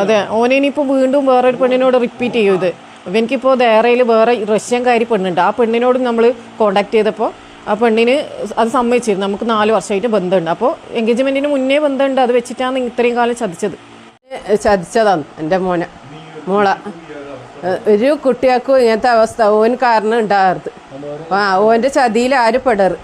അതെ ഓനിനിപ്പോൾ വീണ്ടും വേറൊരു പെണ്ണിനോട് റിപ്പീറ്റ് ചെയ്യും ഇത്. എനിക്കിപ്പോ ദേറയിൽ വേറെ റഷ്യൻകാരി പെണ്ണുണ്ട്. ആ പെണ്ണിനോട് നമ്മൾ കോണ്ടാക്ട് ചെയ്തപ്പോൾ ആ പെണ്ണിന് അത് സമ്മതിച്ചിരുന്നു. നമുക്ക് നാല് വർഷമായിട്ട് ബന്ധമുണ്ട്. അപ്പോൾ എൻഗേജ്മെന്റിന് മുന്നേ ബന്ധമുണ്ട്. അത് വെച്ചിട്ടാണ് ഇത്രയും കാലം ചതിച്ചത്. ചതിച്ചതാണ് എന്റെ മോനെ. മോള. ഒരു കുട്ടികൾക്കും ഇങ്ങനത്തെ അവസ്ഥ. ഓൻ കാരണം ഉണ്ടാകരുത്. ആ ഓന്റെ ചതിയിൽ ആര് പെടർ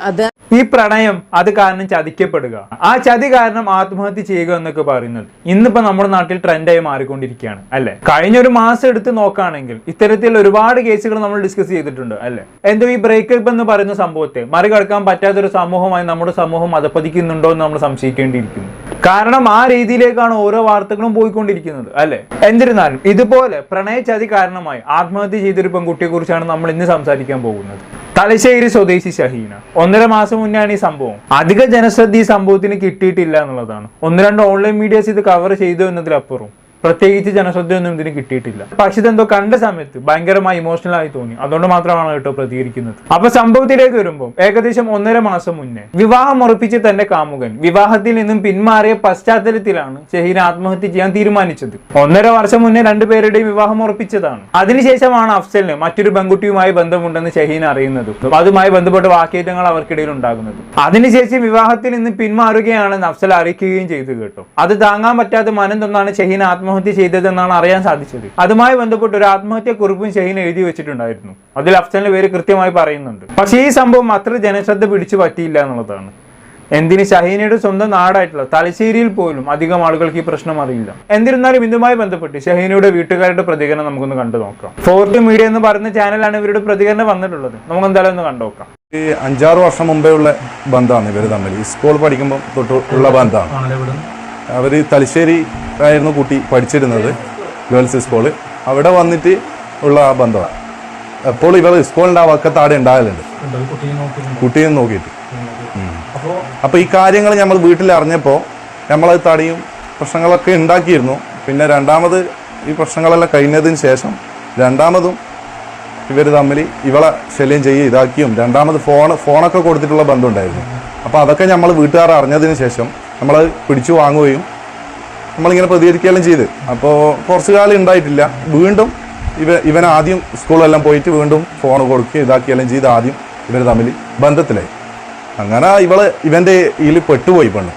അത് ഈ പ്രണയം അത് കാരണം ചതിക്കപ്പെടുക. ആ ചതി കാരണം ആത്മഹത്യ ചെയ്യുക എന്നൊക്കെ പറയുന്നത് ഇന്നിപ്പോ നമ്മുടെ നാട്ടിൽ ട്രെൻഡായി മാറിക്കൊണ്ടിരിക്കുകയാണ് അല്ലെ? കഴിഞ്ഞ ഒരു മാസം എടുത്ത് നോക്കുകയാണെങ്കിൽ ഇത്തരത്തിൽ ഒരുപാട് കേസുകൾ നമ്മൾ ഡിസ്കസ് ചെയ്തിട്ടുണ്ട് അല്ലെ? എന്തോ ഈ ബ്രേക്കപ്പ് എന്ന് പറയുന്ന സംഭവത്തെ മറികടക്കാൻ പറ്റാത്തൊരു സമൂഹമായി നമ്മുടെ സമൂഹം അധപ്പതിക്കുന്നുണ്ടോ എന്ന് നമ്മൾ സംശയിക്കേണ്ടിയിരിക്കുന്നു. കാരണം ആ രീതിയിലേക്കാണ് ഓരോ വാർത്തകളും പോയിക്കൊണ്ടിരിക്കുന്നത് അല്ലെ? എന്നിരുന്നാലും ഇതുപോലെ പ്രണയ ചതി കാരണമായി ആത്മഹത്യ ചെയ്തൊരു പെൺകുട്ടിയെ കുറിച്ചാണ് നമ്മൾ ഇന്ന് സംസാരിക്കാൻ പോകുന്നത്. തലശ്ശേരി സ്വദേശി ഷഹീന. ഒന്നര മാസം മുന്നാണ് ഈ സംഭവം. അധിക ജനശ്രദ്ധ ഈ സംഭവത്തിന് കിട്ടിയിട്ടില്ല എന്നുള്ളതാണ്. ഒന്ന് രണ്ട് ഓൺലൈൻ മീഡിയസ് ഇത് കവർ ചെയ്തു എന്നതിലപ്പുറം. പ്രത്യേകിച്ച് ജനശ്രദ്ധയൊന്നും ഇതിന് കിട്ടിയിട്ടില്ല. പക്ഷെ ഇതെന്തോ കണ്ട സമയത്ത് ഭയങ്കരമായി ഇമോഷണൽ ആയി തോന്നി. അതുകൊണ്ട് മാത്രമാണ് കേട്ടോ പ്രതികരിക്കുന്നത്. അപ്പൊ സംഭവത്തിലേക്ക് വരുമ്പോൾ ഏകദേശം ഒന്നര മാസം മുന്നേ വിവാഹം ഉറപ്പിച്ച് തന്റെ കാമുകൻ വിവാഹത്തിൽ നിന്നും പിന്മാറിയ പശ്ചാത്തലത്തിലാണ് ഷഹീൻ ആത്മഹത്യ ചെയ്യാൻ തീരുമാനിച്ചത്. ഒന്നര വർഷം മുന്നേ രണ്ടുപേരുടെയും വിവാഹം ഉറപ്പിച്ചതാണ്. അതിനുശേഷമാണ് അഫ്സലിന് മറ്റൊരു പെൺകുട്ടിയുമായി ബന്ധമുണ്ടെന്ന് ഷഹീൻ അറിയുന്നത്. അതുമായി ബന്ധപ്പെട്ട വാക്കേറ്റങ്ങൾ അവർക്കിടയിൽ ഉണ്ടാകുന്നത്. അതിനുശേഷം വിവാഹത്തിൽ നിന്ന് പിന്മാറുകയാണെന്ന് അഫ്സൽ അറിയിക്കുകയും ചെയ്തു കേട്ടോ. അത് താങ്ങാൻ പറ്റാതെ മനം തന്നാണ് ഷഹീൻ ആത്മഹത്യ ചെയ്തതെന്നാണ് അറിയാൻ സാധിച്ചത്. അതുമായി ബന്ധപ്പെട്ട് ഒരു ആത്മഹത്യ കുറിപ്പും ഷഹീൻ എഴുതി വെച്ചിട്ടുണ്ടായിരുന്നു. അതിൽ അഫ്സലിന്റെ പേര് കൃത്യമായി പറയുന്നുണ്ട്. പക്ഷേ ഈ സംഭവം അത്ര ജനശ്രദ്ധ പിടിച്ചു പറ്റിയില്ല എന്നുള്ളതാണ്. എന്തിന് ഷഹീനയുടെ സ്വന്തം നാടായിട്ടുള്ള തലശ്ശേരിയിൽ പോലും അധികം ആളുകൾക്ക് ഈ പ്രശ്നം അറിയില്ല. എന്നിരുന്നാലും ഇതുമായി ബന്ധപ്പെട്ട് ഷഹീനയുടെ വീട്ടുകാരുടെ പ്രതികരണം നമുക്കൊന്ന് കണ്ടു നോക്കാം. ഫോർട്ട് മീഡിയ എന്ന് പറയുന്ന ചാനലാണ് ഇവരുടെ പ്രതികരണം വന്നിട്ടുള്ളത്. നമുക്ക് എന്തായാലും ഒന്ന് കണ്ടു നോക്കാം. ഈ അഞ്ചാറ് വർഷം മുമ്പേ ഉള്ള ബന്ധമാണ് ഇവർ തമ്മിൽ. സ്കൂൾ പഠിക്കുമ്പോൾ തൊട്ടുള്ള ബന്ധമാണ്. അവർ തലശ്ശേരി ആയിരുന്നു കുട്ടി പഠിച്ചിരുന്നത് ഗേൾസ് സ്കൂൾ അവിടെ വന്നിട്ട് ഉള്ള ആ ബന്ധമാണ്. എപ്പോൾ ഇവർ സ്കൂളിന്റെ ആ വക്കത്ത് ആടെ ഉണ്ടാകലുണ്ട് കുട്ടിയെ നോക്കിയിട്ട്. അപ്പോൾ ഈ കാര്യങ്ങൾ നമ്മൾ വീട്ടിൽ അറിഞ്ഞപ്പോൾ നമ്മളത് തടയും പ്രശ്നങ്ങളൊക്കെ ഉണ്ടാക്കിയിരുന്നു. പിന്നെ രണ്ടാമത് ഈ പ്രശ്നങ്ങളെല്ലാം കഴിഞ്ഞതിന് ശേഷം രണ്ടാമതും ഇവർ തമ്മിൽ ഇവളെ ശല്യം ചെയ്യുക ഇതാക്കിയും. രണ്ടാമത് ഫോൺ ഫോണൊക്കെ കൊടുത്തിട്ടുള്ള ബന്ധമുണ്ടായിരുന്നു അപ്പോൾ അതൊക്കെ നമ്മൾ വീട്ടുകാർ അറിഞ്ഞതിന് ശേഷം നമ്മൾ പിടിച്ചു വാങ്ങുകയും നമ്മളിങ്ങനെ പ്രതികരിക്കുകയെല്ലാം ചെയ്ത്. അപ്പോൾ കുറച്ച് കാലം ഉണ്ടായിട്ടില്ല വീണ്ടും ഇവ ഇവൻ ആദ്യം സ്കൂളെല്ലാം പോയിട്ട് വീണ്ടും ഫോൺ കൊടുക്കുകയും ഇതാക്കിയെല്ലാം ചെയ്ത് ആദ്യം ഇവർ തമ്മിൽ ബന്ധത്തിലായി. അങ്ങനെ ഇവൾ ഇവന്റെ ഇതിൽ പെട്ടുപോയി പെണ്ണ്.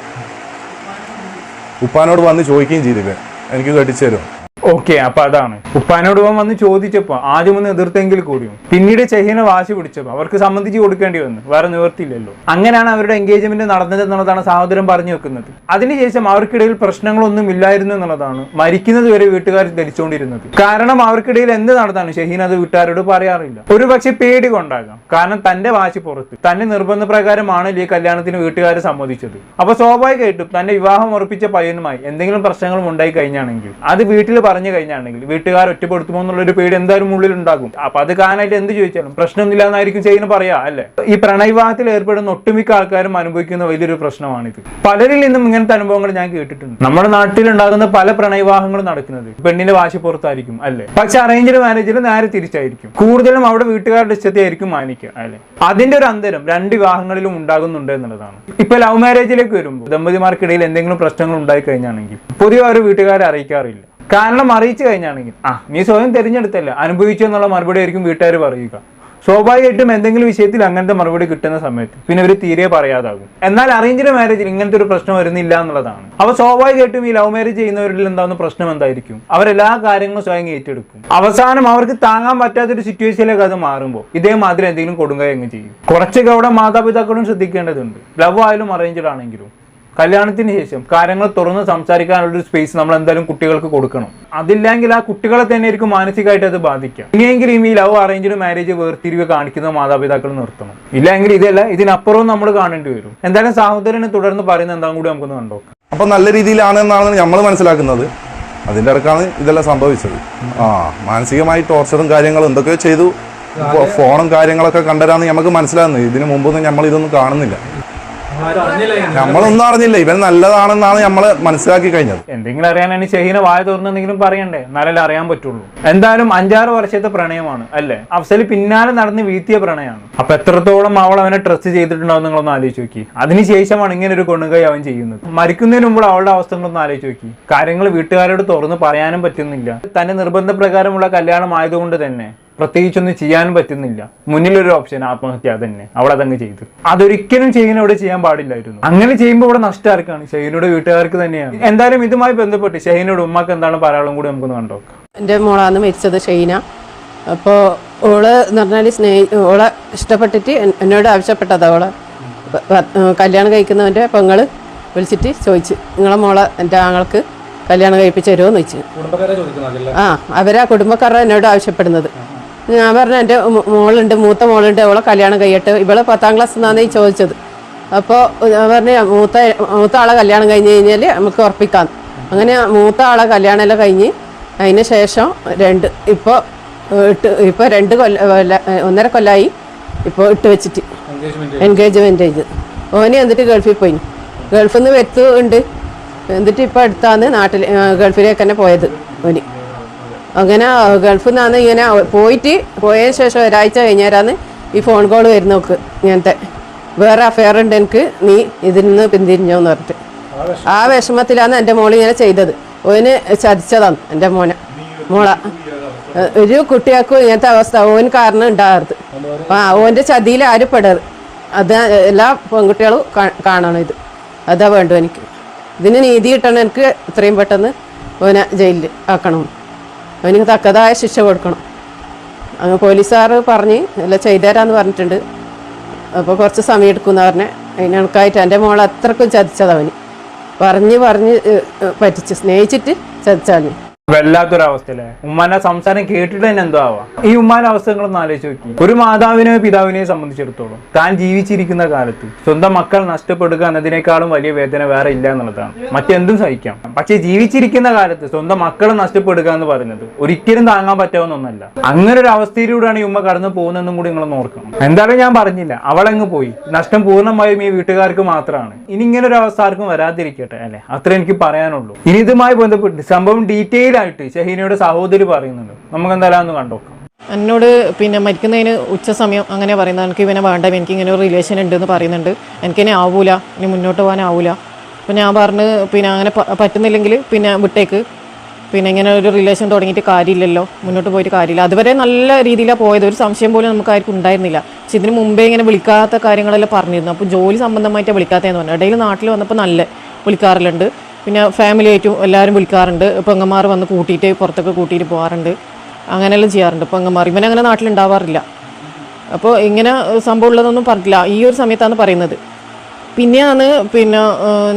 ഉപ്പാനോട് വന്ന് ചോദിക്കുകയും ചെയ്തു ഇവൻ. എനിക്ക് കെട്ടിച്ചു തരുമോ? ഓക്കെ അപ്പൊ അതാണ്. ഉപ്പാനോട് ഇവൻ വന്ന് ചോദിച്ചപ്പോ ആദ്യം ഒന്ന് എതിർത്തെങ്കിൽ കൂടിയും. പിന്നീട് ചെഹീനെ വാശി പിടിച്ചപ്പോ അവർക്ക് സംബന്ധിച്ച് കൊടുക്കേണ്ടി വന്നു. വേറെ നിവർത്തിയില്ലല്ലോ. അങ്ങനെയാണ് അവരുടെ എൻഗേജ്മെന്റ് നടന്നത് എന്നുള്ളതാണ് സഹോദരൻ പറഞ്ഞു വെക്കുന്നത്. അതിനുശേഷം അവർക്കിടയിൽ പ്രശ്നങ്ങളൊന്നും ഇല്ലായിരുന്നു എന്നുള്ളതാണ് മരിക്കുന്നത് വരെ വീട്ടുകാർ ധരിച്ചുകൊണ്ടിരുന്നത് കാരണം അവർക്കിടയിൽ എന്ത് നടന്നാണ് ഷഹീൻ അത് വീട്ടുകാരോട് പറയാറില്ല. ഒരു പക്ഷെ പേടി കൊണ്ടാകാം. കാരണം തന്റെ വാശി പുറത്ത് തന്റെ നിർബന്ധ പ്രകാരമാണ് ഈ കല്യാണത്തിന് വീട്ടുകാർ സമ്മതിച്ചത്. അപ്പൊ സ്വാഭാവികമായിട്ടും തന്റെ വിവാഹം ഉറപ്പിച്ച പയ്യനുമായി എന്തെങ്കിലും പ്രശ്നങ്ങളും ഉണ്ടായി കഴിഞ്ഞാണെങ്കിൽ അത് വീട്ടിൽ പറഞ്ഞു കഴിഞ്ഞാണെങ്കിൽ വീട്ടുകാർ ഒറ്റപ്പെടുത്തുമോ എന്നുള്ള ഒരു പേടി എന്തായാലും ഉള്ളിൽ ഉണ്ടാകും അപ്പൊ അത് കാണാനായിട്ട് എന്ത് ചോദിച്ചാലും പ്രശ്നമൊന്നുമില്ല എന്നായിരിക്കും ചെയ്യുന്ന പറയാ അല്ലെ? ഈ പ്രണയവിവാഹത്തിൽ ഏർപ്പെടുന്ന ഒട്ടുമിക്ക ആൾക്കാരും അനുഭവിക്കുന്ന വലിയൊരു പ്രശ്നമാണിത്. പലരിൽ നിന്നും ഇങ്ങനത്തെ അനുഭവങ്ങൾ ഞാൻ കേട്ടിട്ടുണ്ട്. നമ്മുടെ നാട്ടിൽ ഉണ്ടാകുന്ന പല പ്രണയവിവാഹങ്ങളും നടക്കുന്നത് പെണ്ണിന്റെ വാശി പുറത്തായിരിക്കും അല്ലെ? പക്ഷെ അറേഞ്ച്ഡ് മാരേജിൽ നേരെ തിരിച്ചായിരിക്കും. കൂടുതലും അവിടെ വീട്ടുകാരുടെ ഇഷ്ടത്തെയായിരിക്കും മാനിക്കുക അല്ലെ? അതിന്റെ ഒരു അന്തരം രണ്ട് വിവാഹങ്ങളിലും ഉണ്ടാകുന്നുണ്ട് എന്നുള്ളതാണ്. ഇപ്പൊ ലവ് മാരേജിലേക്ക് വരുമ്പോൾ ദമ്പതിമാർക്കിടയിൽ എന്തെങ്കിലും പ്രശ്നങ്ങൾ ഉണ്ടായി കഴിഞ്ഞാണെങ്കിൽ പൊതുവെ അവർ വീട്ടുകാരെ അറിയിക്കാറില്ല. കാരണം അറിയിച്ചു കഴിഞ്ഞാണെങ്കിൽ. ആ നീ സ്വയം തിരഞ്ഞെടുത്തല്ല. അനുഭവിച്ചു എന്നുള്ള മറുപടി ആയിരിക്കും വീട്ടുകാർ പറയുക. സ്വാഭാവികമായിട്ടും എന്തെങ്കിലും വിഷയത്തിൽ അങ്ങനത്തെ മറുപടി കിട്ടുന്ന സമയത്ത് പിന്നെ അവർ തീരെ പറയാതാകും. എന്നാൽ അറേഞ്ച്ഡ് മാരേജിൽ ഇങ്ങനത്തെ ഒരു പ്രശ്നം വരുന്നില്ല എന്നുള്ളതാണ്. അവ സ്വാഭാവികമായിട്ടും ഈ ലവ് മാരേജ് ചെയ്യുന്നവരിൽ എന്താവുന്ന പ്രശ്നം എന്തായിരിക്കും? അവരെല്ലാ കാര്യങ്ങളും സ്വയം ഏറ്റെടുക്കും. അവസാനം അവർക്ക് താങ്ങാൻ പറ്റാത്തൊരു സിറ്റുവേഷനിലേക്ക് അത് മാറുമ്പോൾ ഇതേമാതിരി എന്തെങ്കിലും കൊടുങ്കായ അങ്ങ് ചെയ്യും. കുറച്ചൊക്കെ അവിടെ മാതാപിതാക്കളും ശ്രദ്ധിക്കേണ്ടതുണ്ട്. ലവ് ആയാലും അറേഞ്ച്ഡ് ആണെങ്കിലും. കല്യാണത്തിന് ശേഷം കാര്യങ്ങൾ തുറന്ന് സംസാരിക്കാനുള്ള ഒരു സ്പേസ് നമ്മൾ എന്തായാലും കുട്ടികൾക്ക് കൊടുക്കണം. അതില്ലെങ്കിൽ ആ കുട്ടികളെ തന്നെ ആയിരിക്കും മാനസികമായിട്ട് അത് ബാധിക്കാം ഇനിയെങ്കിലും ഈ ലവ് അറേഞ്ച്ഡ് മാരേജ് വേർതിരിവ് കാണിക്കുന്ന മാതാപിതാക്കൾ നിർത്തണം. ഇല്ലെങ്കിൽ ഇതല്ല ഇതിനപ്പുറവും നമ്മൾ കാണേണ്ടി വരും. എന്തായാലും സഹോദരനെ തുടർന്ന് പറയുന്ന എന്താ കൂടി നമുക്കൊന്ന് കണ്ടോക്കാം. അപ്പൊ നല്ല രീതിയിലാണ് എന്നാണ് നമ്മൾ മനസ്സിലാക്കുന്നത്. അതിന്റെ ഇടക്കാണ് ഇതെല്ലാം സംഭവിച്ചത്. ആ മാനസികമായി ടോർച്ചറും കാര്യങ്ങളും എന്തൊക്കെയോ ചെയ്തു. ഫോണും കാര്യങ്ങളൊക്കെ കണ്ടരാന്ന് നമുക്ക് മനസ്സിലാകുന്നത് ഇതിനു മുമ്പൊന്നും നമ്മൾ ഇതൊന്നും കാണുന്നില്ല. നമ്മളൊന്നും അറിഞ്ഞില്ല. ഇവൻ നല്ലതാണെന്നാണ് നമ്മൾ മനസ്സിലാക്കി കഴിഞ്ഞത്. എന്തെങ്കിലും അറിയാനാണ് ഷഹീന വായ തുറന്നെന്തെങ്കിലും പറയണ്ടേ? എന്നാലല്ലേ അറിയാൻ പറ്റുള്ളൂ. എന്തായാലും അഞ്ചാറ് വർഷത്തെ പ്രണയമാണ് അല്ലേ? അഫ്സൽ പിന്നാലെ നടന്ന് വീഴ്ത്തിയ പ്രണയമാണ്. അപ്പൊ എത്രത്തോളം അവൾ അവനെ ട്രസ്റ്റ് ചെയ്തിട്ടുണ്ടാവും നിങ്ങളൊന്ന് ആലോചിച്ച് നോക്കി. അതിനുശേഷമാണ് ഇങ്ങനെ ഒരു കൊണുകൈ അവൻ ചെയ്യുന്നത്. മരിക്കുന്നതിന് മുമ്പ് അവളുടെ അവസ്ഥ ഒന്ന് ആലോചിച്ച് നോക്കി. കാര്യങ്ങൾ വീട്ടുകാരോട് തുറന്ന് പറയാനും പറ്റുന്നില്ല. തന്റെ നിർബന്ധ പ്രകാരമുള്ള കല്യാണം ആയതുകൊണ്ട് തന്നെ പ്രത്യേകിച്ചൊന്നും ചെയ്യാൻ പറ്റുന്നില്ല. മുന്നിലൊരു ഓപ്ഷൻ ആത്മഹത്യ തന്നെ അവിടെ അതങ്ങ് ചെയ്തു. അതൊരിക്കലും ഷെയ്നോട് ചെയ്യാൻ പാടില്ലായിരുന്നു. അങ്ങനെ ചെയ്യുമ്പോൾ ഇവിടെ നഷ്ടം ആർക്കാണ്? ഷെയ്നോട് വീട്ടുകാർക്ക് തന്നെയാണ്. എന്തായാലും ഇതുമായി ബന്ധപ്പെട്ട് ഷെയ്നോട് ഉമ്മക്ക് എന്താണ് പറയാളും കൂടി നമുക്കൊന്ന് കണ്ടോക്കാം എന്റെ മോളാണ് മരിച്ചത് ഷെയ്ന. അപ്പോൾ ഓൾ എന്ന് പറഞ്ഞാൽ സ്നേഹി ഓളെ ഇഷ്ടപ്പെട്ടിട്ട് എന്നോട് ആവശ്യപ്പെട്ടതാ ഓളെ. കല്യാണം കഴിക്കുന്നവന്റെ പെങ്ങൾ വിളിച്ചിട്ട് ചോദിച്ചു. നിങ്ങളെ മോളെ എന്റെ ആങ്ങൾക്ക് കല്യാണം കഴിപ്പിച്ച് തരുമോ എന്ന് ചോദിച്ചു. ആ അവരാ കുടുംബക്കാരെ എന്നോട് ആവശ്യപ്പെടുന്നത്. ഞാൻ പറഞ്ഞ എന്റെ മോളുണ്ട് മൂത്ത മോളുണ്ട് അവളെ കല്യാണം കഴിയട്ടെ ഇവളെ പത്താം ക്ലാസ് നിന്നാണ് ഈ ചോദിച്ചത്. അപ്പോൾ ഞാൻ പറഞ്ഞ മൂത്ത മൂത്ത ആളെ കല്യാണം കഴിഞ്ഞ് കഴിഞ്ഞാൽ നമുക്ക് ഉറപ്പിക്കാം. അങ്ങനെ മൂത്ത ആളെ കല്യാണം എല്ലാം കഴിഞ്ഞ് അതിന് ശേഷം രണ്ട് ഇപ്പോൾ ഇട്ട് ഇപ്പോൾ രണ്ട് കൊല്ല ഒന്നര കൊല്ലമായി ഇപ്പോൾ ഇട്ട് വെച്ചിട്ട്. എൻഗേജ്മെന്റ് ചെയ്ത് ഓനെ എന്നിട്ട് ഗൾഫിൽ പോയി ഗൾഫിൽ നിന്ന് വരുത്തുണ്ട് എന്നിട്ട് ഇപ്പോൾ അടുത്താണ് നാട്ടിൽ ഗൾഫിലേക്ക് തന്നെ പോയത് ഓന്. അങ്ങനെ ഗൾഫിൽ നിന്നാണ് ഇങ്ങനെ പോയിട്ട് പോയതിന് ശേഷം ഒരാഴ്ച കഴിഞ്ഞേരാന്ന് ഈ ഫോൺ കോൾ വരുന്ന നോക്ക് ഇങ്ങനത്തെ. വേറെ അഫയർ ഉണ്ട് എനിക്ക് നീ ഇതിൽ നിന്ന് പിന്തിരിഞ്ഞോന്ന് പറഞ്ഞിട്ട്. ആ വിഷമത്തിലാണ് എന്റെ മോൾ ഇങ്ങനെ ചെയ്തത്. ഓന് ചതിച്ചതാണ് എന്റെ മോനെ മോള. ഒരു കുട്ടിയാക്കും ഇങ്ങനത്തെ അവസ്ഥ ഓൻ കാരണം ഉണ്ടാകരുത്. ആ ഓന്റെ ചതിയിൽ ആരും പെടരുത്. അത് എല്ലാ പെൺകുട്ടികളും കാണണം ഇത്. അതാ വേണ്ടു എനിക്ക്. ഇതിന് നീതി കിട്ടണം എനിക്ക് എത്രയും പെട്ടെന്ന് ഓനെ ജയിലിൽ ആക്കണം അവനിക്ക് തക്കതായ ശിക്ഷ കൊടുക്കണം. അങ്ങ് പോലീസുകാർ പറഞ്ഞ് എല്ലാം ചെയ്തുതരാമെന്ന് പറഞ്ഞിട്ടുണ്ട്. അപ്പോൾ കുറച്ച് സമയം എടുക്കുമെന്ന് പറഞ്ഞ് അതിനണക്കായിട്ട് എന്റെ മോൾ അത്രക്കും ചതിച്ചതവന് പറഞ്ഞ് പറഞ്ഞ് പറ്റിച്ച് സ്നേഹിച്ചിട്ട് ചതിച്ചാളിന് വല്ലാത്തൊരവസ്ഥയിലെ ഉമ്മാന്റെ സംസാരം കേട്ടിട്ട് തന്നെ എന്തോ ആവാം. ഈ ഉമ്മാന്റെ അവസ്ഥകളൊന്നും ആലോചിച്ച് നോക്കി. ഒരു മാതാവിനെയോ പിതാവിനെയോ സംബന്ധിച്ചിടത്തോളം താൻ ജീവിച്ചിരിക്കുന്ന കാലത്ത് സ്വന്തം മക്കൾ നഷ്ടപ്പെടുക എന്നതിനേക്കാളും വലിയ വേദന വേറെ ഇല്ല എന്നുള്ളതാണ്. മറ്റെന്തും സഹിക്കാം. പക്ഷെ ജീവിച്ചിരിക്കുന്ന കാലത്ത് സ്വന്തം മക്കൾ നഷ്ടപ്പെടുക എന്ന് പറയുന്നത് ഒരിക്കലും താങ്ങാൻ പറ്റാവുന്ന ഒന്നല്ല അങ്ങനെ ഒരു അവസ്ഥയിലൂടെയാണ് ഈ ഉമ്മ കടന്നു പോകുന്നതെന്നും കൂടി നിങ്ങൾ ഓർക്കണം. എന്തായാലും ഞാൻ പറഞ്ഞില്ല. അവളങ്ങ് പോയി. നഷ്ടം പൂർണമായും ഈ വീട്ടുകാർക്ക് മാത്രമാണ്. ഇനി ഇങ്ങനെ ഒരു അവസ്ഥ ആർക്കും വരാതിരിക്കട്ടെ അല്ലെ? അത്ര എനിക്ക് പറയാനുള്ളൂ. ഇനി ഇതുമായി ബന്ധപ്പെട്ട് സംഭവം ഡീറ്റെയിൽ ആയിട്ട് ഷഹീനയുടെ സഹോദരി പറയുന്നുണ്ട്. നമുക്ക് എന്തായാലും ഒന്ന് കണ്ടോക്കാം എന്നോട് പിന്നെ മരിക്കുന്നതിന് ഉച്ച സമയം അങ്ങനെ പറയുന്നത് എനിക്ക് ഇവനെ വേണ്ട എനിക്ക് ഇങ്ങനെ ഒരു റിലേഷൻ ഉണ്ടെന്ന് പറയുന്നുണ്ട്. എനിക്കിനെ ആവൂല ഇനി മുന്നോട്ട് പോകാനാവൂല അപ്പോൾ ഞാൻ പറഞ്ഞ് പിന്നെ അങ്ങനെ പറ്റുന്നില്ലെങ്കിൽ പിന്നെ വിട്ടേക്ക്. പിന്നെ ഇങ്ങനെ ഒരു റിലേഷൻ തുടങ്ങിയിട്ട് കാര്യമില്ലല്ലോ മുന്നോട്ട് പോയിട്ട് കാര്യമില്ല. അതുവരെ നല്ല രീതിയിലാണ് പോയത്. ഒരു സംശയം പോലും നമുക്ക് ആർക്കും ഉണ്ടായിരുന്നില്ല. പക്ഷെ ഇതിന് മുമ്പേ ഇങ്ങനെ വിളിക്കാത്ത കാര്യങ്ങളെല്ലാം പറഞ്ഞിരുന്നു. അപ്പോൾ ജോലി സംബന്ധമായിട്ട് വിളിക്കാത്തതെന്ന് പറഞ്ഞു ഇടയിൽ നാട്ടിൽ വന്നപ്പോൾ നല്ല വിളിക്കാറില്ലുണ്ട് പിന്നെ ഫാമിലി ആയിട്ടും എല്ലാവരും വിളിക്കാറുണ്ട്. പെങ്ങന്മാർ വന്ന് കൂട്ടിയിട്ട് പുറത്തൊക്കെ കൂട്ടിയിട്ട് പോകാറുണ്ട് അങ്ങനെയെല്ലാം ചെയ്യാറുണ്ട് പെങ്ങന്മാർ. ഇവനങ്ങനെ നാട്ടിലുണ്ടാവാറില്ല. അപ്പോൾ ഇങ്ങനെ സംഭവം ഉള്ളതൊന്നും പറഞ്ഞില്ല ഈ ഒരു സമയത്താണ് പറയുന്നത്. പിന്നെയാണ് പിന്നെ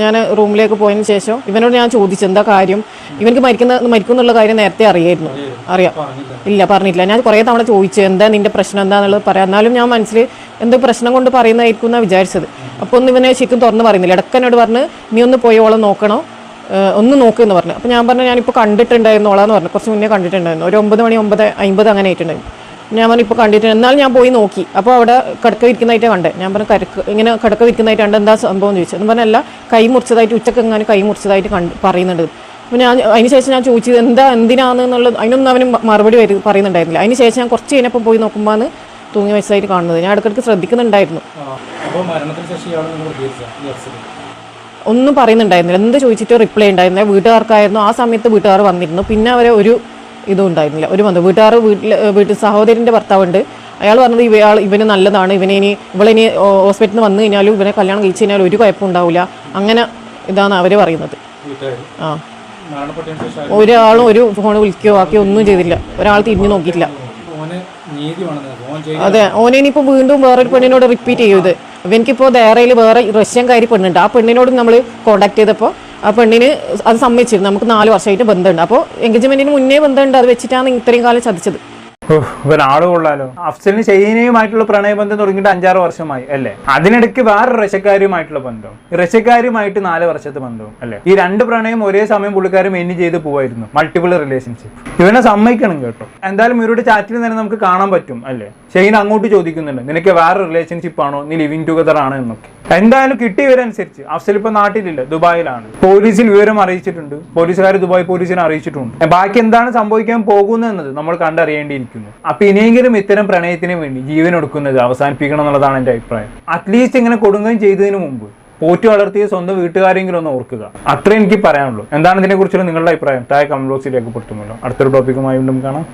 ഞാൻ റൂമിലേക്ക് പോയതിന് ശേഷം ഇവനോട് ഞാൻ ചോദിച്ചു എന്താ കാര്യം? ഇവനക്ക് മരിക്കുന്ന മരിക്കും എന്നുള്ള കാര്യം നേരത്തെ അറിയായിരുന്നു. അറിയാം. ഇല്ല പറഞ്ഞില്ല ഞാൻ കുറേ തവണ ചോദിച്ചു എന്താ നിന്റെ പ്രശ്നം? എന്താണെന്നുള്ളത് പറയാം. എന്നാലും ഞാൻ മനസ്സിൽ എന്തോ പ്രശ്നം കൊണ്ട് പറയുന്നതായിരിക്കും എന്നാണ് വിചാരിച്ചത്. അപ്പോൾ ഒന്നും ഇവനെ ശരിക്കും തുറന്ന് പറയുന്നില്ല. ഇടക്കനോട് പറഞ്ഞ് നീ ഒന്ന് പോയി നോക്കണോ? ഒന്ന് നോക്ക് എന്ന് പറഞ്ഞു. അപ്പോൾ ഞാൻ പറഞ്ഞു ഞാനിപ്പോൾ കണ്ടിട്ടുണ്ടായിരുന്നു ഓളാന്ന് പറഞ്ഞു. കുറച്ച് മുന്നേ കണ്ടിട്ടുണ്ടായിരുന്നു. ഒരു ഒമ്പത് മണി ഒമ്പത് അമ്പത് അങ്ങനെ ആയിട്ടുണ്ടായിരുന്നു. ഞാൻ പറഞ്ഞു ഇപ്പോൾ കണ്ടിട്ടുണ്ട് എന്നാൽ ഞാൻ പോയി നോക്കി. അപ്പോൾ അവിടെ കിടക്ക വിരിക്കുന്നതായിട്ട് കണ്ടേ. ഞാൻ പറഞ്ഞു കരക്ക് ഇങ്ങനെ കിടക്ക വിരിക്കുന്നതായിട്ട് കണ്ട് എന്താ സംഭവം എന്ന് ചോദിച്ചു. എന്ന് അല്ല കൈ മുറിച്ചതായിട്ട് ഉച്ചയ്ക്ക് എങ്ങനെ കൈ മുറിച്ചതായിട്ട് കണ്ട് പറയുന്നുണ്ട്. അപ്പോൾ ഞാൻ അതിന് ശേഷം ഞാൻ ചോദിച്ചത് എന്താ എന്തിനാണ് എന്നുള്ളത് അതിനൊന്നും അവന് മറുപടി വരും പറയുന്നുണ്ടായിരുന്നില്ല. അതിന് ശേഷം ഞാൻ കുറച്ച് കഴിഞ്ഞപ്പോൾ പോയി നോക്കുമ്പോൾ തൂങ്ങി വെച്ചതായിട്ട് കാണുന്നത്. ഞാൻ ഇടയ്ക്കിടയ്ക്ക് ശ്രദ്ധിക്കുന്നുണ്ടായിരുന്നു. അപ്പോൾ മരണത്തിന് ഒന്നും പറയുന്നുണ്ടായിരുന്നില്ല. എന്ത് ചോദിച്ചിട്ട് റിപ്ലൈ ഉണ്ടായിരുന്നില്ല. വീട്ടുകാർക്കായിരുന്നു. ആ സമയത്ത് വീട്ടുകാർ വന്നിരുന്നു. പിന്നെ അവരെ ഒരു ഇതും ഉണ്ടായിരുന്നില്ല. ഒരു ബന്ധം. വീട്ടുകാർ വീട്ടിൽ വീട്ടിൽ സഹോദരന്റെ ഭർത്താവുണ്ട്. അയാൾ പറഞ്ഞത് ഇവയാൾ ഇവന് നല്ലതാണ്. ഇവനെ ഇനി ഇവളിനി ഹോസ്പിറ്റലിൽ നിന്ന് വന്നു കഴിഞ്ഞാലും ഇവനെ കല്യാണം കഴിച്ചു കഴിഞ്ഞാൽ ഒരു കുഴപ്പം ഉണ്ടാവില്ല. അങ്ങനെ ഇതാണ് അവർ പറയുന്നത്. ആ. ഒരാളും ഒരു ഫോൺ വിളിക്കുകയോ ബാക്കി ഒന്നും ചെയ്തില്ല. ഒരാൾ തിരിഞ്ഞു നോക്കിയിട്ടില്ല. അതെ. ഓനെ ഇനിയിപ്പോൾ വീണ്ടും വേറൊരു പെണ്ണിനോട് റിപ്പീറ്റ് ചെയ്യത് എനിക്കിപ്പോൾ ദേറയിൽ വേറെ റഷ്യൻകാരി പെണ്ണുണ്ട്. ആ പെണ്ണിനോട് നമ്മൾ കോൺടാക്ട് ചെയ്തപ്പോൾ ആ പെണ്ണിന് അത് സമ്മതിച്ചിരുന്നു നമുക്ക് നാല് വർഷമായിട്ട് ബന്ധമുണ്ട്. അപ്പോൾ എൻഗേജ്മെന്റിന് മുന്നേ ബന്ധമുണ്ട്. അത് വെച്ചിട്ടാണ് ഇത്രയും കാലം ചതിച്ചത്. ഇവൻ ആൾ കൊള്ളാലോ. അഫ്സലിന് ചൈനയുമായിട്ടുള്ള പ്രണയബന്ധം തുടങ്ങിയിട്ട് അഞ്ചാറ് വർഷമായി അല്ലേ? അതിനിടയ്ക്ക് വേറെ റഷ്യക്കാരുമായിട്ടുള്ള ബന്ധം. റഷ്യക്കാരുമായിട്ട് നാല് വർഷത്തെ ബന്ധവും അല്ലേ? ഈ രണ്ട് പ്രണയം ഒരേ സമയം പുള്ളിക്കാരും എന്നെ ചെയ്ത് പോവായിരുന്നു. മൾട്ടിപ്പിൾ റിലേഷൻഷിപ്പ് ഇവനെ സമ്മതിക്കണം കേട്ടോ. എന്തായാലും ഇവരുടെ ചാറ്റിൽ തന്നെ നമുക്ക് കാണാൻ പറ്റും അല്ലേ? ഷെയ്ൻ അങ്ങോട്ട് ചോദിക്കുന്നുണ്ട് നിനക്ക് വേറെ റിലേഷൻഷിപ്പ് ആണോ? നീ ലിവിങ് ടുഗദർ ആണ് എന്നൊക്കെ. എന്തായാലും കിട്ടിയവരനുസരിച്ച് അഫ്സൽ ഇപ്പൊ നാട്ടിലില്ല ദുബായിലാണ്. പോലീസിൽ വിവരം അറിയിച്ചിട്ടുണ്ട്. പോലീസുകാർ ദുബായ് പോലീസിനെ അറിയിച്ചിട്ടുണ്ട്. ബാക്കി എന്താണ് സംഭവിക്കാൻ പോകുന്നത് നമ്മൾ കണ്ടറിയേണ്ടിയിരിക്കുന്നു. അപ്പൊ ഇനിയെങ്കിലും ഇത്തരം പ്രണയത്തിന് വേണ്ടി ജീവൻ എടുക്കുന്നത് അവസാനിപ്പിക്കണം എന്നുള്ളതാണ് എന്റെ അഭിപ്രായം. അറ്റ്ലീസ്റ്റ് ഇങ്ങനെ കൊടുങ്ങുകയും ചെയ്തതിന് മുമ്പ് പോറ്റി വളർത്തിയ സ്വന്തം വീട്ടുകാരെങ്കിലും ഒന്ന് ഓർക്കുക. അത്രേ എനിക്ക് പറയാനുള്ളൂ. എന്താണ് ഇതിനെക്കുറിച്ചുള്ള നിങ്ങളുടെ അഭിപ്രായം? താഴെ കമന്റ് ബോക്സിൽ രേഖപ്പെടുത്തുമല്ലോ. അടുത്തൊരു ടോപ്പിക്കുമായി വീണ്ടും കാണാം.